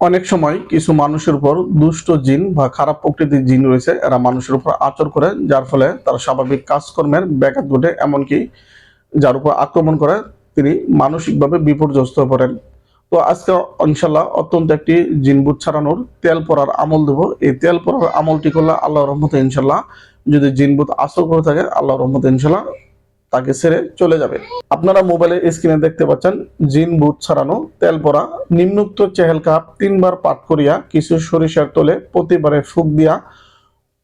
অনেক সময় কিছু মানুষের উপর দুষ্ট জিন বা খারাপ প্রকৃতির জিন রয়েছে, এরা মানুষের উপর আচর করে, যার ফলে তার স্বাভাবিক কাজকর্মের ব্যাঘাত ঘটে। এমনকি যার উপর আক্রমণ করে, তিনি মানসিকভাবে বিপর্যস্ত পড়েন। তো আজকে ইনশাল্লাহ অত্যন্ত একটি জিনবুট ছাড়ানোর তেল পরার আমল দেবো। এই তেল পরার আমলটি করলে আল্লাহ রহমতে ইনশাল্লাহ যদি জিনবুত আসর করে থাকে আল্লাহ রহমতে ইনশাল্লাহ তাকে ছেড়ে চলে যাবে। আপনারা মোবাইলের স্ক্রিনে দেখতে পাচ্ছেন, জিন বুট ছাড়ানো, তেল পরা নিম্নোক্ত চেহেল কাপ, তিনবার পাঠ করিয়া, কিছু সরিষার তোলে প্রতিবারে ফুক দিয়া,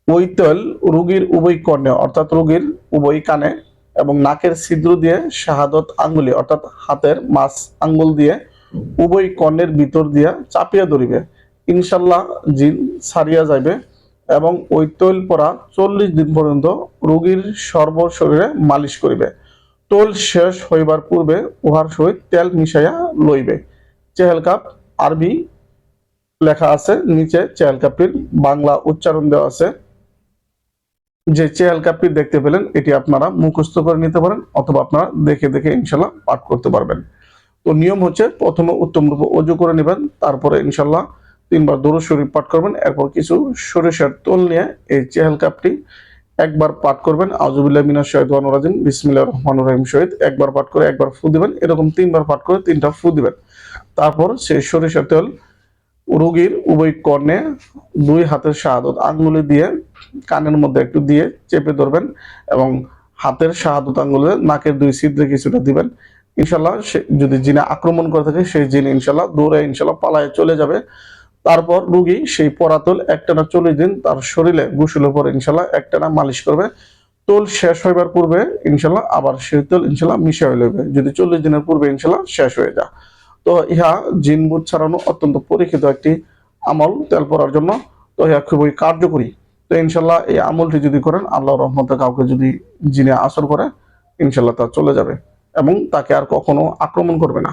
ওই তেল রোগীর উভয় কর্ণে, অর্থাৎ রুগীর উভয় কানে এবং নাকের ছিদ্র দিয়ে শাহাদত আঙ্গুলি, অর্থাৎ হাতের মাছ আঙ্গুল দিয়ে উভয় কর্ণের ভিতর দিয়া চাপিয়া ধরিবে। ইনশাল্লাহ জিন ছাড়িয়া যাইবে। এবং ওই তৈল পরা চল্লিশ দিন পর্যন্ত রোগীর সর্ব শরীরে মালিশ করিবে। তোল শেষ হইবার পূর্বে উহার সহিত তেল মিশাইয়া লইবে। চেহেল কাপ, আরবি লেখা আছে, নিচে চেহেল কাপটির বাংলা উচ্চারণ দেওয়া আছে। যে চেহেল কাপটি দেখতে পেলেন, এটি আপনারা মুখস্থ করে নিতে পারেন অথবা আপনারা দেখে দেখে ইনশাল্লাহ পাঠ করতে পারবেন। তো নিয়ম হচ্ছে প্রথমে উত্তম রূপে অজু করে নেবেন, তারপরে ইনশাল্লাহ তিনবার দরুদ শরীফ পাঠ করবেন, এরপর কিছু সরিষার তোল নিয়ে এই চেহেল কাপটি একবার পাঠ করবেন। আউজুবিল্লাহ মিনাশ শাইতানির রাজিম, বিসমিল্লাহির রহমানির রহিম সহিত একবার পাঠ করে একবার ফু দিবেন। এরকম তিনবার পাঠ করে তিনটা ফু দিবেন। তারপর সেই সরিষার তেল রোগীর উভয় কর্ণে দুই হাতের শাহাদত আঙ্গুলি দিয়ে কানের মধ্যে একটু দিয়ে চেপে ধরবেন এবং হাতের শাহাদত আঙ্গুলে নাকের দুই ছিদ্রে কিছুটা দিবেন। ইনশাল্লাহ যদি জিনে আক্রমণ করে থাকে, সেই জিন ইনশাল্লাহ দৌড়ে ইনশাল্লাহ পালায় চলে যাবে। তারপর রুগী সেই পরাতল একটানা চল্লিশ দিন তার শরীরে গোসলের পর ইনশাল্লাহ একটানা মালিশ করবে। তোল শেষ হইবার পূর্বে ইনশাল্লাহ আবার সেই তোল ইনশাল্লাহ মিশে হয়ে লইবে। যদি চল্লিশ দিনের পূর্বে ইনশাল্লাহ শেষ হয়ে যায়। তো ইহা জিনবুট ছাড়ানো অত্যন্ত পরীক্ষিত একটি আমল তেল পরার জন্য। তো ইহা খুবই কার্যকরী। তো ইনশাল্লাহ এই আমলটি যদি করেন আল্লাহ রহমতে কাউকে যদি জিনে আসর করে, ইনশাল্লাহ তা চলে যাবে এবং তাকে আর কখনো আক্রমণ করবে না।